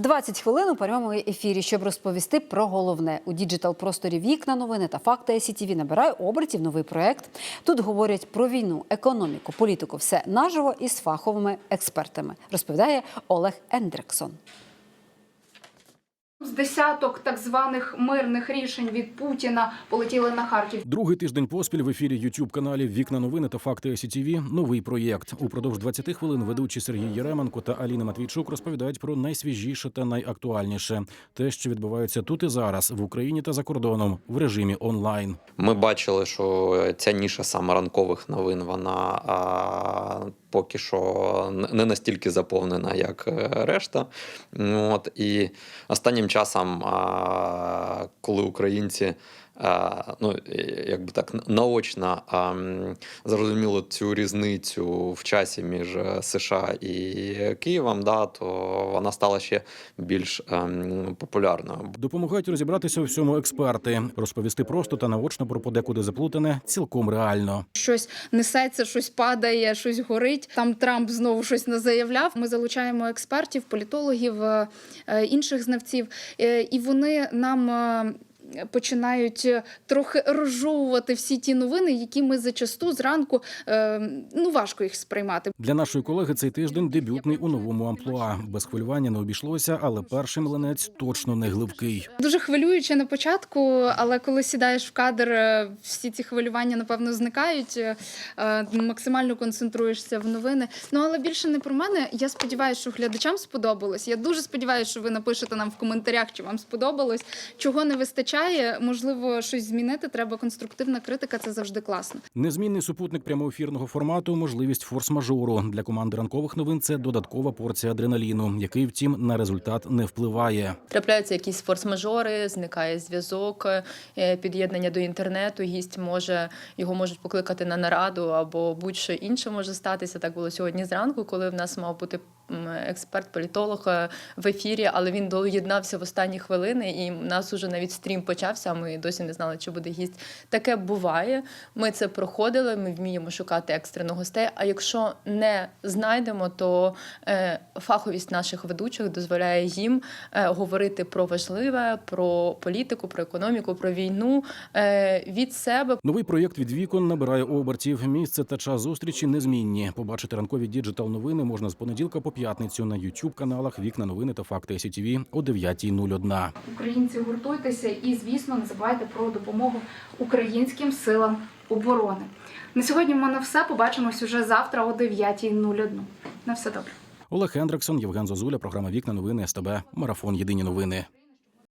20 хвилин у прямому ефірі, щоб розповісти про головне у діджитал просторі вікна новини та факти СІТВ набирає обертів новий проект. Тут говорять про війну, економіку, політику, все наживо із фаховими експертами. Розповідає Олег Ендрексон. З десяток так званих мирних рішень від Путіна полетіли на Харків. Другий тиждень поспіль в ефірі youtube каналів Вікна новини та факти СІТВ новий проєкт. Упродовж 20 хвилин ведучі Сергій Єременко та Аліна Матвійчук розповідають про найсвіжіше та найактуальніше те, що відбувається тут і зараз в Україні та за кордоном в режимі онлайн. Ми бачили, що ця ніша саме ранкових новин, вона а, поки що не настільки заповнена, як е, решта. От, і останнім часом, коли українці. Ну, якби так наочно зрозуміло цю різницю в часі між е, США і Києвом, да, то вона стала ще більш ем, популярною. Допомагають розібратися у всьому експерти, розповісти просто та наочно про подекуди заплутане цілком реально. Щось несеться, щось падає, щось горить. Там Трамп знову щось не заявляв. Ми залучаємо експертів, політологів, е, е, інших знавців, е, і вони нам. Починають е, трохи розжовувати всі ті новини, які ми зачасту зранку е, ну важко їх сприймати. Для нашої колеги цей тиждень дебютний у новому амплуа. Без хвилювання не обійшлося, але перший млинець точно не гливкий. Дуже хвилююче на початку, але коли сідаєш в кадр, е, всі ці хвилювання напевно зникають. Максимально концентруєшся в новини. Ну але більше не про мене. Я сподіваюся, що глядачам сподобалось. Я дуже сподіваюся, що ви напишете нам в коментарях, чи вам сподобалось, чого не вистачає. Можливо, щось змінити. Треба конструктивна критика. Це завжди класно. Незмінний супутник прямоефірного формату, можливість форс-мажору для команди ранкових новин. Це додаткова порція адреналіну, який, втім, на результат не впливає. Трапляються якісь форс-мажори, зникає зв'язок, е, під'єднання до інтернету. Гість може його можуть покликати на нараду або будь-що інше може статися. Так було сьогодні зранку, коли в нас мав бути експерт, політолог е, в ефірі, але він доєднався в останні хвилини, і в нас уже навіть стрім почався. Ми досі не знали, чи буде гість. Таке буває. Ми це проходили. Ми вміємо шукати екстрено гостей. А якщо не знайдемо, то е, фаховість наших ведучих дозволяє їм е, говорити про важливе, про політику, про економіку, про війну від себе. Новий проєкт від вікон набирає обертів. Місце та час зустрічі незмінні. Побачити ранкові діджитал новини можна з понеділка по п'ятницю на youtube каналах Вікна новини та факти СІТВ о 9.01. Українці гуртуйтеся і, звісно, не забувайте про допомогу українським силам оборони. На сьогодні в мене все. Побачимось уже завтра о 9.01. На все добре. Олег Хендриксон, Євген Зозуля, програма Вікна новини СТБ. Марафон Єдині новини.